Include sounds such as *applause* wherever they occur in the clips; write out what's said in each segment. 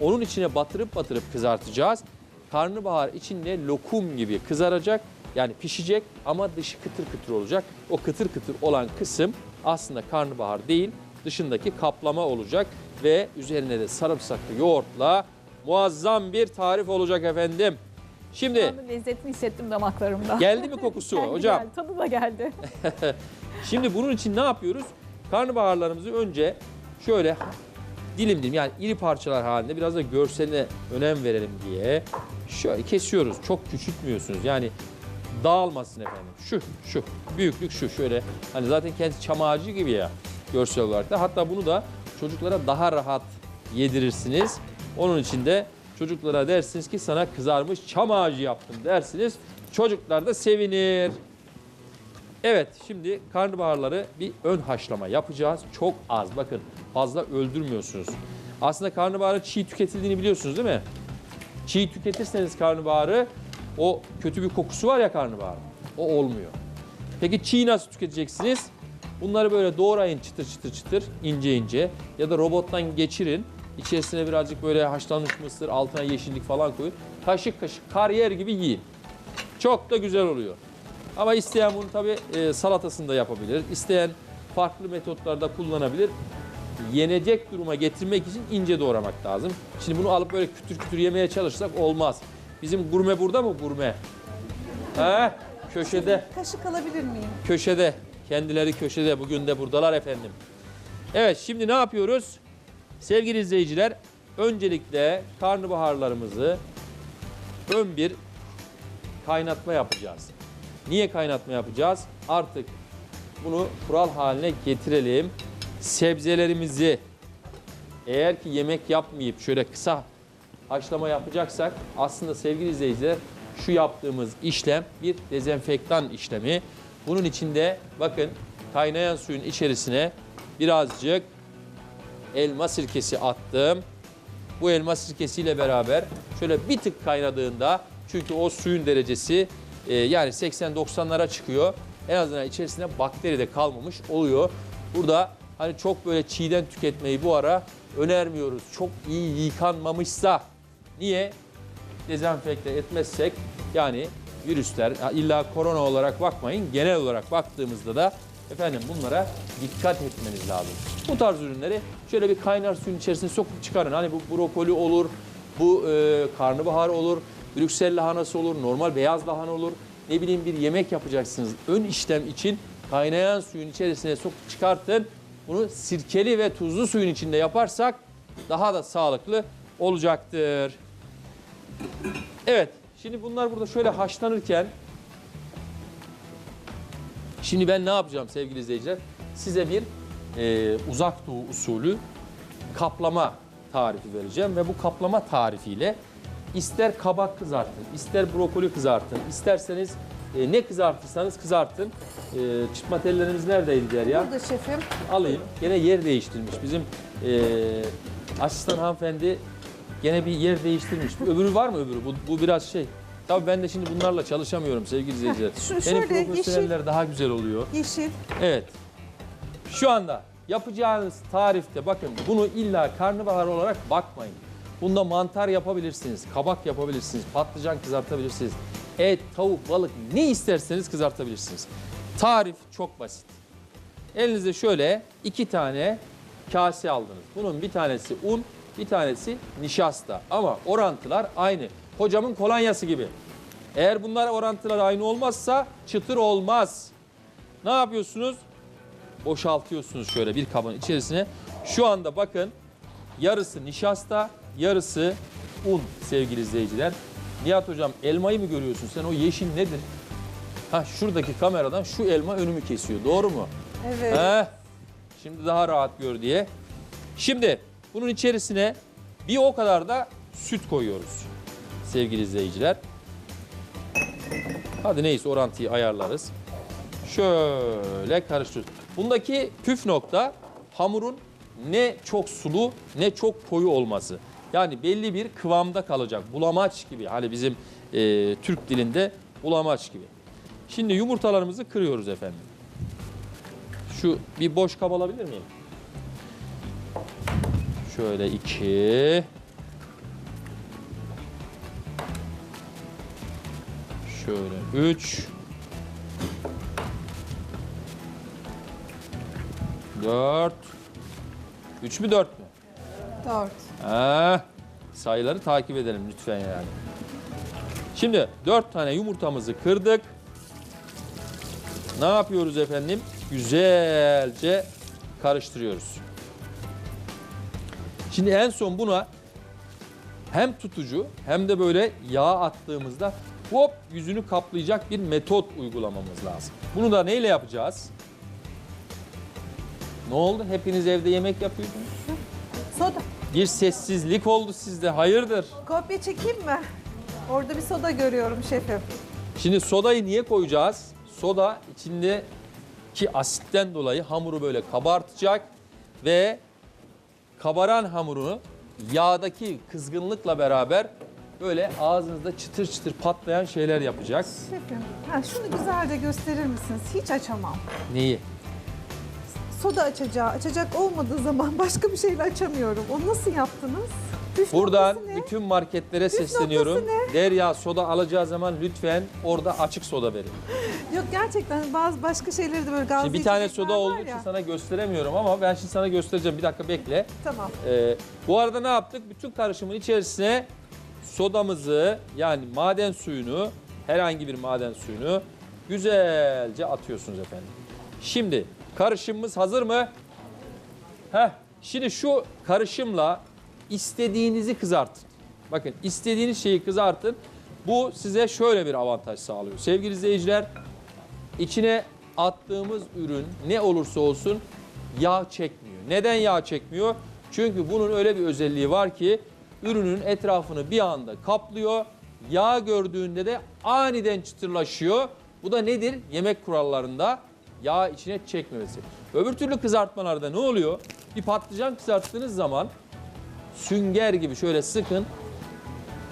Onun içine batırıp batırıp kızartacağız. Karnabahar içinde lokum gibi kızaracak. Yani pişecek ama dışı kıtır kıtır olacak. O kıtır kıtır olan kısım aslında karnabahar değil, dışındaki kaplama olacak ve üzerine de sarımsaklı yoğurtla muazzam bir tarif olacak efendim. Şimdi lezzetini hissettim damaklarımda. geldi mi kokusu *laughs* Geldi, hocam? geldi. Tadı da geldi. *laughs* Şimdi bunun için ne yapıyoruz? Karnabaharlarımızı önce şöyle dilim dilim yani iri parçalar halinde biraz da görseline önem verelim diye şöyle kesiyoruz. Çok küçültmüyorsunuz. Yani dağılmasın efendim. Şu, şu. Büyüklük şu. Şöyle hani zaten kendisi çam ağacı gibi ya görsel olarak da. Hatta bunu da çocuklara daha rahat yedirirsiniz. Onun için de çocuklara dersiniz ki sana kızarmış çam ağacı yaptım dersiniz. Çocuklar da sevinir. Evet şimdi karnabaharları bir ön haşlama yapacağız. Çok az bakın fazla öldürmüyorsunuz. Aslında karnabaharı çiğ tüketildiğini biliyorsunuz değil mi? Çiğ tüketirseniz karnabaharı o kötü bir kokusu var ya karnabahar. O olmuyor. Peki çiğ nasıl tüketeceksiniz? Bunları böyle doğrayın çıtır çıtır çıtır ince ince ya da robottan geçirin. İçerisine birazcık böyle haşlanmış mısır, altına yeşillik falan koyun. Kaşık kaşık kar yer gibi yiyin. Çok da güzel oluyor. Ama isteyen bunu tabii e, salatasında yapabilir. İsteyen farklı metotlarda kullanabilir. Yenecek duruma getirmek için ince doğramak lazım. Şimdi bunu alıp böyle kütür kütür yemeye çalışsak olmaz. Bizim gurme burada mı gurme? He? Köşede, Kaşık alabilir miyim? köşede. Kendileri köşede. Bugün de buradalar efendim. Evet şimdi ne yapıyoruz? Sevgili izleyiciler, öncelikle karnabaharlarımızı ön bir kaynatma yapacağız. Niye kaynatma yapacağız? Artık bunu kural haline getirelim. Sebzelerimizi eğer ki yemek yapmayıp şöyle kısa haşlama yapacaksak aslında sevgili izleyiciler şu yaptığımız işlem bir dezenfektan işlemi. Bunun içinde bakın kaynayan suyun içerisine birazcık elma sirkesi attım. Bu elma sirkesiyle beraber şöyle bir tık kaynadığında çünkü o suyun derecesi e, yani 80-90'lara çıkıyor. En azından içerisinde bakteri de kalmamış oluyor. Burada hani çok böyle çiğden tüketmeyi bu ara önermiyoruz. Çok iyi yıkanmamışsa niye? Dezenfekte etmezsek yani virüsler illa korona olarak bakmayın genel olarak baktığımızda da efendim bunlara dikkat etmeniz lazım. Bu tarz ürünleri şöyle bir kaynar suyun içerisine sokup çıkarın. Hani bu brokoli olur, bu e, karnabahar olur, Brüksel lahanası olur, normal beyaz lahana olur. Ne bileyim bir yemek yapacaksınız. Ön işlem için kaynayan suyun içerisine sokup çıkartın. Bunu sirkeli ve tuzlu suyun içinde yaparsak daha da sağlıklı olacaktır. Evet, şimdi bunlar burada şöyle haşlanırken şimdi ben ne yapacağım sevgili izleyiciler? Size bir e, uzak doğu usulü kaplama tarifi vereceğim ve bu kaplama tarifiyle ister kabak kızartın, ister brokoli kızartın, isterseniz e, ne kızartırsanız kızartın. E, çıtma tellerimiz neredeydi der ya? Burada şefim. alayım. Gene yer değiştirmiş. Bizim eee, asistan hanımefendi gene bir yer değiştirmiş. *laughs* Öbürü var mı öbürü? Bu, bu biraz şey. Tabii ben de şimdi bunlarla çalışamıyorum sevgili izleyiciler. şu- Benim şöyle profesyoneller daha güzel oluyor. Yeşil. Evet. Şu anda yapacağınız tarifte bakın bunu illa karnabahar olarak bakmayın. Bunda mantar yapabilirsiniz, kabak yapabilirsiniz, patlıcan kızartabilirsiniz. Et, tavuk, balık ne isterseniz kızartabilirsiniz. Tarif çok basit. Elinizde şöyle iki tane kase aldınız. Bunun bir tanesi un, bir tanesi nişasta. Ama orantılar aynı. Hocamın kolonyası gibi. Eğer bunlar orantılar aynı olmazsa çıtır olmaz. Ne yapıyorsunuz? Boşaltıyorsunuz şöyle bir kabın içerisine. Şu anda bakın yarısı nişasta, yarısı un sevgili izleyiciler. Nihat hocam elmayı mı görüyorsun? Sen o yeşil nedir? Ha şuradaki kameradan şu elma önümü kesiyor. Doğru mu? Evet. Heh, şimdi daha rahat gör diye. Şimdi bunun içerisine bir o kadar da süt koyuyoruz sevgili izleyiciler. Hadi neyse orantıyı ayarlarız. Şöyle karıştır. Bundaki püf nokta hamurun ne çok sulu ne çok koyu olması. Yani belli bir kıvamda kalacak. Bulamaç gibi. Hani bizim e, Türk dilinde bulamaç gibi. Şimdi yumurtalarımızı kırıyoruz efendim. Şu bir boş kap alabilir miyim? Şöyle iki. Şöyle üç. Dört. Üç mü dört? Dört. Ha, sayıları takip edelim lütfen yani. Şimdi 4 tane yumurtamızı kırdık. Ne yapıyoruz efendim? Güzelce karıştırıyoruz. Şimdi en son buna hem tutucu hem de böyle yağ attığımızda hop yüzünü kaplayacak bir metot uygulamamız lazım. Bunu da neyle yapacağız? Ne oldu? Hepiniz evde yemek yapıyordunuz. Soda. Bir sessizlik oldu sizde. Hayırdır? Kopya çekeyim mi? Orada bir soda görüyorum şefim. Şimdi sodayı niye koyacağız? Soda içindeki asitten dolayı hamuru böyle kabartacak ve kabaran hamurunu yağdaki kızgınlıkla beraber böyle ağzınızda çıtır çıtır patlayan şeyler yapacak. Şefim, ha, şunu güzelce gösterir misiniz? Hiç açamam. Neyi? Soda açacağı, açacak olmadığı zaman *laughs* başka bir şeyle açamıyorum. Onu nasıl yaptınız? Püf Buradan bütün marketlere Püf sesleniyorum. Derya soda alacağı zaman lütfen orada açık soda verin. Yok gerçekten bazı başka şeyleri de böyle gazlı Şimdi bir tane soda olduğu için sana gösteremiyorum ama ben şimdi sana göstereceğim. Bir dakika bekle. Tamam. Ee, bu arada ne yaptık? Bütün karışımın içerisine sodamızı yani maden suyunu, herhangi bir maden suyunu güzelce atıyorsunuz efendim. Şimdi karışımımız hazır mı? Heh, şimdi şu karışımla istediğinizi kızartın. Bakın istediğiniz şeyi kızartın. Bu size şöyle bir avantaj sağlıyor. Sevgili izleyiciler, içine attığımız ürün ne olursa olsun yağ çekmiyor. Neden yağ çekmiyor? Çünkü bunun öyle bir özelliği var ki ürünün etrafını bir anda kaplıyor. Yağ gördüğünde de aniden çıtırlaşıyor. Bu da nedir? Yemek kurallarında yağ içine çekmemesi. Öbür türlü kızartmalarda ne oluyor? Bir patlıcan kızarttığınız zaman sünger gibi şöyle sıkın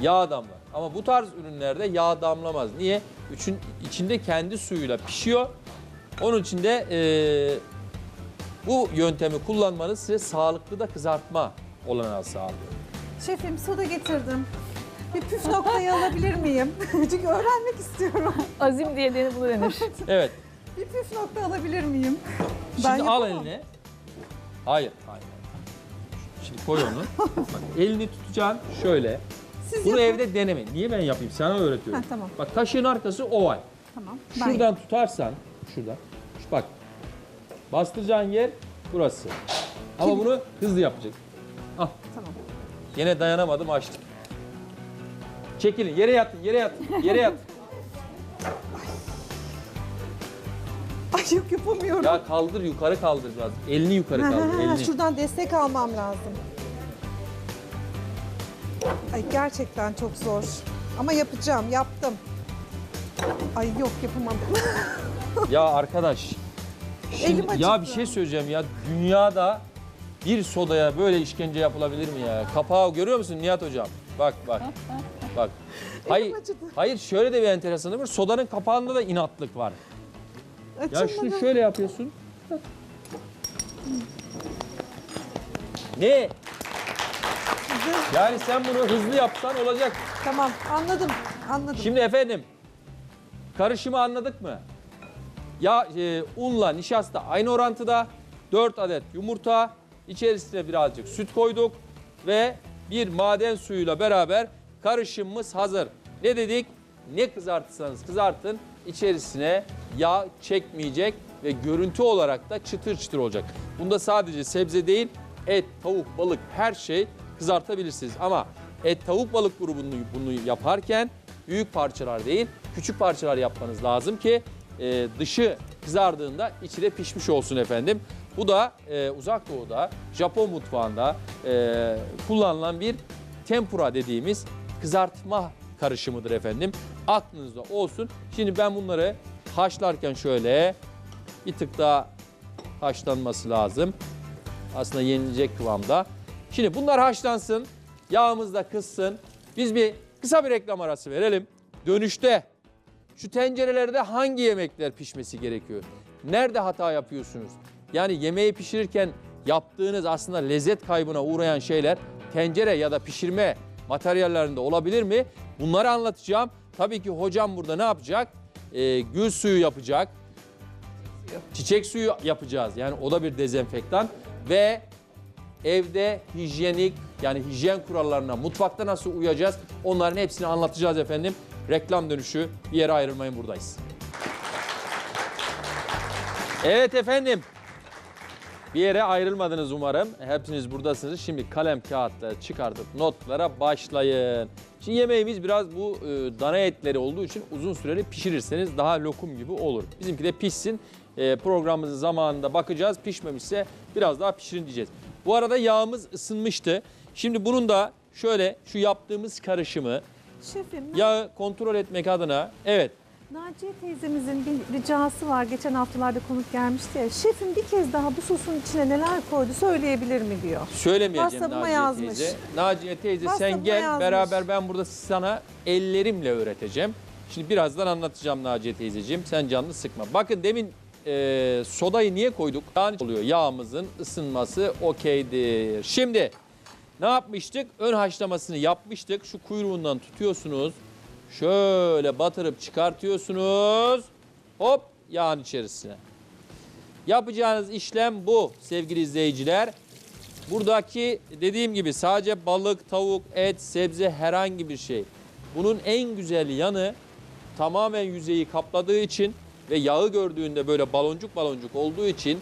yağ damlar. Ama bu tarz ürünlerde yağ damlamaz. Niye? Üçün, içinde kendi suyuyla pişiyor. Onun için de eee, bu yöntemi kullanmanız size sağlıklı da kızartma olanağı sağlıyor. Şefim soda getirdim. Bir püf noktayı alabilir miyim? *laughs* Çünkü öğrenmek istiyorum. Azim diye deni bunu denir. Evet. Bir püf nokta alabilir miyim? Şimdi al yapamam. eline. Hayır, hayır. Şimdi koy onu. Bak, elini tutacaksın şöyle. Siz Bunu yapın. evde deneme. Niye ben yapayım? Sana öğretiyorum. Ha, tamam. Bak kaşığın arkası oval. Tamam. Ben Şuradan tutarsan, şuradan. Şu bak. Bastıracağın yer burası. Ama Kim? bunu hızlı yapacak. Ah, Tamam. yine dayanamadım açtım. Çekilin, yere yatın, yere yatın, yere yatın. *laughs* Ay yok yapamıyorum. ya kaldır, yukarı kaldır biraz. Elini yukarı Ha, ha, kaldır, ha, elini. Şuradan destek almam lazım. Ay gerçekten çok zor. Ama yapacağım, yaptım. Ay yok yapamadım. *laughs* Ya arkadaş, şimdi, Elim ya bir şey söyleyeceğim ya. Dünyada bir sodaya böyle işkence yapılabilir mi ya? Kapağı görüyor musun Nihat hocam? Bak bak. Bak. *laughs* Hayır, acıdı. hayır şöyle de bir enteresanı var. Sodanın kapağında da inatlık var. Ya şunu şöyle yapıyorsun. Ne? Yani sen bunu hızlı yapsan olacak. Tamam anladım, anladım. Şimdi efendim karışımı anladık mı? Ya e, unla nişasta aynı orantıda 4 adet yumurta, içerisine birazcık süt koyduk ve bir maden suyuyla beraber karışımımız hazır. Ne dedik? Ne kızartırsanız kızartın içerisine yağ çekmeyecek ve görüntü olarak da çıtır çıtır olacak. Bunda sadece sebze değil et, tavuk, balık her şey kızartabilirsiniz. Ama et, tavuk, balık grubunu bunu yaparken büyük parçalar değil küçük parçalar yapmanız lazım ki e, dışı kızardığında içi de pişmiş olsun efendim. Bu da e, uzak doğuda Japon mutfağında e, kullanılan bir tempura dediğimiz kızartma karışımıdır efendim. Aklınızda olsun. Şimdi ben bunları haşlarken şöyle bir tık daha haşlanması lazım. Aslında yenilecek kıvamda. Şimdi bunlar haşlansın. Yağımız da kızsın. Biz bir kısa bir reklam arası verelim. Dönüşte şu tencerelerde hangi yemekler pişmesi gerekiyor? Nerede hata yapıyorsunuz? Yani yemeği pişirirken yaptığınız aslında lezzet kaybına uğrayan şeyler tencere ya da pişirme materyallerinde olabilir mi? Bunları anlatacağım. Tabii ki hocam burada ne yapacak? Ee, gül suyu yapacak. Çiçek suyu yapacağız. Yani o da bir dezenfektan. Ve evde hijyenik yani hijyen kurallarına mutfakta nasıl uyacağız onların hepsini anlatacağız efendim. Reklam dönüşü bir yere ayrılmayın buradayız. Evet efendim. Bir yere ayrılmadınız umarım. Hepiniz buradasınız. Şimdi kalem kağıtları çıkartıp notlara başlayın. Şimdi yemeğimiz biraz bu e, dana etleri olduğu için uzun süreli pişirirseniz daha lokum gibi olur. Bizimki de pişsin. E, programımızın zamanında bakacağız. Pişmemişse biraz daha pişirin diyeceğiz. Bu arada yağımız ısınmıştı. Şimdi bunun da şöyle şu yaptığımız karışımı Şefim, yağı kontrol etmek adına evet Naciye teyzemizin bir ricası var. Geçen haftalarda konuk gelmişti ya. Şefim bir kez daha bu sosun içine neler koydu söyleyebilir mi diyor. Söylemeyeceğim WhatsApp'ıma Naciye yazmış. teyze. Naciye teyze sen WhatsApp'ıma gel yazmış. beraber ben burada sana ellerimle öğreteceğim. Şimdi birazdan anlatacağım Naciye teyzeciğim. Sen canını sıkma. Bakın demin e, sodayı niye koyduk? Yani oluyor yağımızın ısınması okeydir. Şimdi ne yapmıştık? Ön haşlamasını yapmıştık. Şu kuyruğundan tutuyorsunuz. Şöyle batırıp çıkartıyorsunuz. Hop yağın içerisine. Yapacağınız işlem bu sevgili izleyiciler. Buradaki dediğim gibi sadece balık, tavuk, et, sebze herhangi bir şey. Bunun en güzel yanı tamamen yüzeyi kapladığı için ve yağı gördüğünde böyle baloncuk baloncuk olduğu için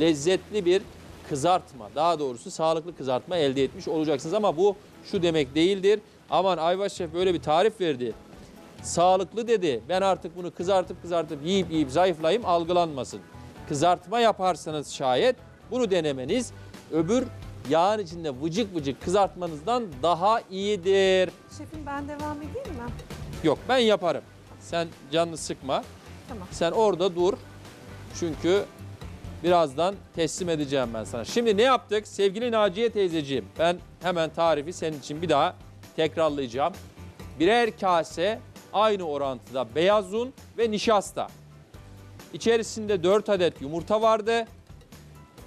lezzetli bir kızartma, daha doğrusu sağlıklı kızartma elde etmiş olacaksınız ama bu şu demek değildir. Aman Ayvaş Şef böyle bir tarif verdi. Sağlıklı dedi. Ben artık bunu kızartıp kızartıp yiyip yiyip zayıflayayım algılanmasın. Kızartma yaparsanız şayet bunu denemeniz öbür yağın içinde vıcık vıcık kızartmanızdan daha iyidir. Şefim ben devam edeyim mi? Yok ben yaparım. Sen canını sıkma. Tamam. Sen orada dur. Çünkü birazdan teslim edeceğim ben sana. Şimdi ne yaptık? Sevgili Naciye teyzeciğim ben hemen tarifi senin için bir daha tekrarlayacağım. Birer kase aynı orantıda beyaz un ve nişasta. İçerisinde 4 adet yumurta vardı.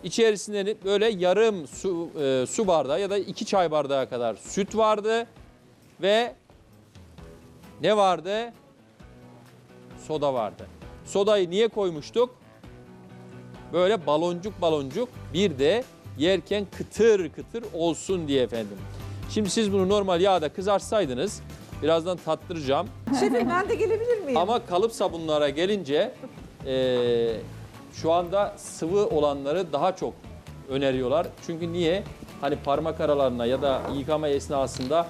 İçerisinde böyle yarım su, e, su bardağı ya da 2 çay bardağı kadar süt vardı. Ve ne vardı? Soda vardı. Sodayı niye koymuştuk? Böyle baloncuk baloncuk bir de yerken kıtır kıtır olsun diye efendim. Şimdi siz bunu normal yağda kızartsaydınız birazdan tattıracağım. Şefim ben de gelebilir miyim? Ama kalıp sabunlara gelince eee, şu anda sıvı olanları daha çok öneriyorlar. Çünkü niye? Hani parmak aralarına ya da yıkama esnasında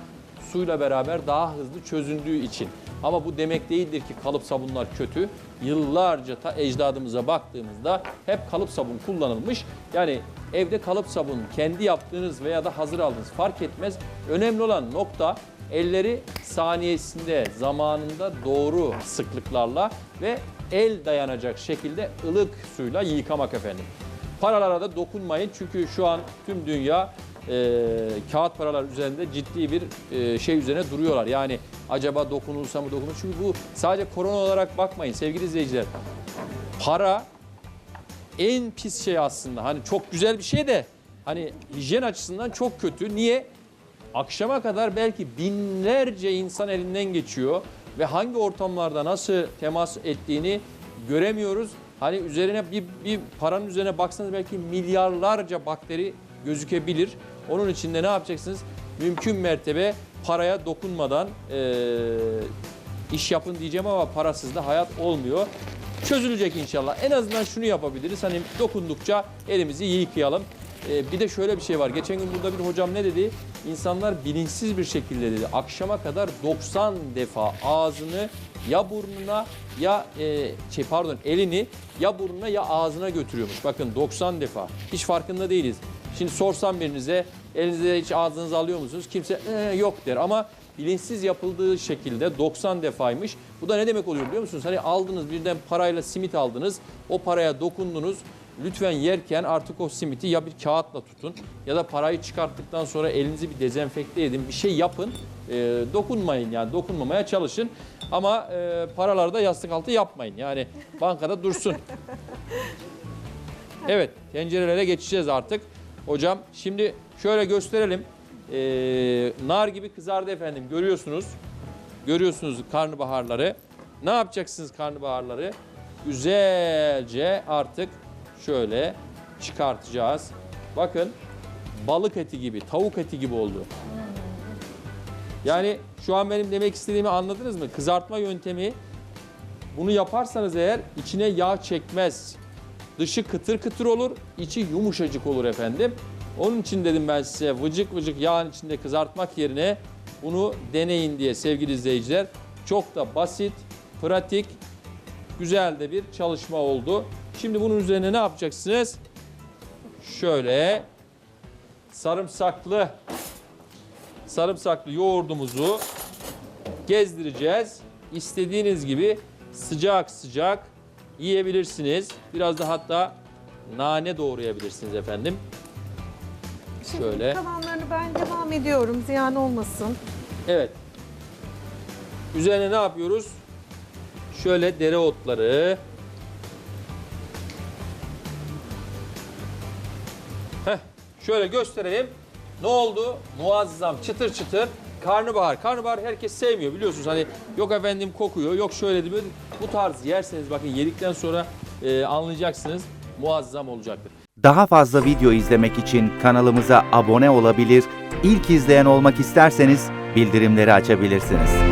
suyla beraber daha hızlı çözündüğü için. Ama bu demek değildir ki kalıp sabunlar kötü. Yıllarca ta ecdadımıza baktığımızda hep kalıp sabun kullanılmış. Yani evde kalıp sabun kendi yaptığınız veya da hazır aldığınız fark etmez. Önemli olan nokta elleri saniyesinde, zamanında doğru sıklıklarla ve el dayanacak şekilde ılık suyla yıkamak efendim. Paralara da dokunmayın çünkü şu an tüm dünya e, kağıt paralar üzerinde ciddi bir e, şey üzerine duruyorlar. Yani acaba dokunulsa mı dokunulsa Çünkü bu sadece korona olarak bakmayın sevgili izleyiciler. Para en pis şey aslında. Hani çok güzel bir şey de hani hijyen açısından çok kötü. Niye? Akşama kadar belki binlerce insan elinden geçiyor ve hangi ortamlarda nasıl temas ettiğini göremiyoruz. Hani üzerine bir, bir paranın üzerine baksanız belki milyarlarca bakteri gözükebilir. Onun için de ne yapacaksınız? Mümkün mertebe paraya dokunmadan eee, iş yapın diyeceğim ama parasız da hayat olmuyor. Çözülecek inşallah. En azından şunu yapabiliriz. Hani dokundukça elimizi yıkayalım. Ee, bir de şöyle bir şey var. Geçen gün burada bir hocam ne dedi? İnsanlar bilinçsiz bir şekilde dedi. Akşama kadar 90 defa ağzını ya burnuna ya e, şey pardon elini ya burnuna ya ağzına götürüyormuş. Bakın 90 defa. Hiç farkında değiliz. Şimdi sorsam birinize elinize hiç ağzınıza alıyor musunuz? Kimse "Ee, yok der ama bilinçsiz yapıldığı şekilde 90 defaymış. Bu da ne demek oluyor biliyor musunuz? Hani aldınız birden parayla simit aldınız. O paraya dokundunuz. Lütfen yerken artık o simiti ya bir kağıtla tutun ya da parayı çıkarttıktan sonra elinizi bir dezenfekte edin. Bir şey yapın. Ee, dokunmayın yani dokunmamaya çalışın. Ama e, paraları da yastık altı yapmayın. Yani bankada dursun. *laughs* Evet tencerelere geçeceğiz artık. Hocam şimdi şöyle gösterelim. e, nar gibi kızardı efendim. Görüyorsunuz. Görüyorsunuz karnabaharları. Ne yapacaksınız karnabaharları? Güzelce artık şöyle çıkartacağız. Bakın balık eti gibi, tavuk eti gibi oldu. Yani şu an benim demek istediğimi anladınız mı? Kızartma yöntemi bunu yaparsanız eğer içine yağ çekmez. Dışı kıtır kıtır olur, içi yumuşacık olur efendim. Onun için dedim ben size vıcık vıcık yağın içinde kızartmak yerine bunu deneyin diye sevgili izleyiciler. Çok da basit, pratik, güzel de bir çalışma oldu. Şimdi bunun üzerine ne yapacaksınız? Şöyle sarımsaklı sarımsaklı yoğurdumuzu gezdireceğiz. İstediğiniz gibi sıcak sıcak yiyebilirsiniz. Biraz da hatta nane doğrayabilirsiniz efendim. Şimdi Şöyle. Kalanlarını ben devam ediyorum. Ziyan olmasın. Evet. Üzerine ne yapıyoruz? Şöyle dereotları. Şöyle gösterelim. Ne oldu? Muazzam, çıtır çıtır. Karnabahar. Karnabahar herkes sevmiyor biliyorsunuz. Hani yok efendim kokuyor, yok şöyle böyle. Bu tarz yerseniz bakın yedikten sonra e, anlayacaksınız. Muazzam olacaktır. Daha fazla video izlemek için kanalımıza abone olabilir, ilk izleyen olmak isterseniz bildirimleri açabilirsiniz.